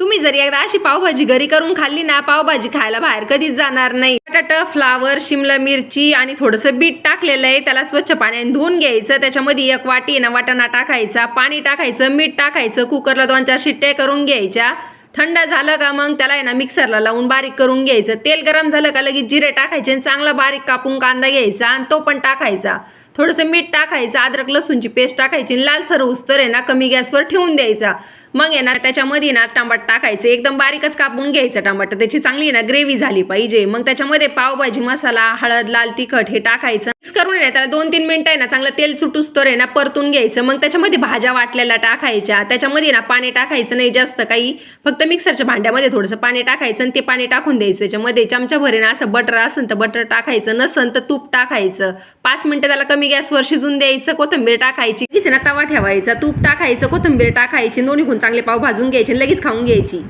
तुम्ही जरी एकदा अशी पावभाजी घरी करून खाल्ली ना पावभाजी खायला बाहेर कधीच जाणार नाही. बटाटा फ्लावर शिमला मिरची आणि थोडंसं बीट टाकलेलं आहे. त्याला स्वच्छ पाण्याने धुवून घ्यायचं. त्याच्यामध्ये एक वाटी आहे ना वाटाणा टाकायचा पाणी टाकायचं मीठ टाकायचं कुकरला दोन चार शिट्ट्या करून घ्यायच्या. थंड झालं का मग त्याला आहे ना मिक्सरला लावून बारीक करून घ्यायचं. तेल गरम झालं का लगेच जिरे टाकायचे आणि चांगला बारीक कापून कांदा घ्यायचा आणि तो पण टाकायचा. थोडंसं मीठ टाकायचं अद्रक लसूणची पेस्ट टाकायची आणि लालसर उस्तर आहे ना कमी गॅसवर ठेवून द्यायचा. मग आहे ना त्याच्यामध्ये ना टमाट टाकायचं. एकदम बारीकच कापून घ्यायचं टमाटर त्याची चांगली आहे ना ग्रेव्ही झाली पाहिजे. मग त्याच्यामध्ये पावभाजी मसाला हळद लाल तिखट हे टाकायचं. करून आहे ना त्याला दोन तीन मिनटं आहे ना चांगलं तेल सुटूस तर आहे ना परतून घ्यायचं. मग त्याच्यामध्ये भाज्या वाटलेल्या टाकायच्या. त्याच्यामध्ये ना पाणी टाकायचं नाही जास्त काही. फक्त मिक्सरच्या भांड्यामध्ये थोडंसं पाणी टाकायचं आणि ते पाणी टाकून द्यायचं. त्याच्यामध्ये चमच्याभर आहे ना असं बटर असेल तर बटर टाकायचं नसन तर तूप टाकायचं. पाच मिनटं त्याला कमी गॅसवर शिजून द्यायचं कोथिंबीर टाकायची. हीच ना तवा ठेवायचा. तूप टाकायचं कोथिंबीर टाकायची. दोन्ही गुण चांगले पाव भाजून घ्यायचे लगेच खाऊन घ्यायची.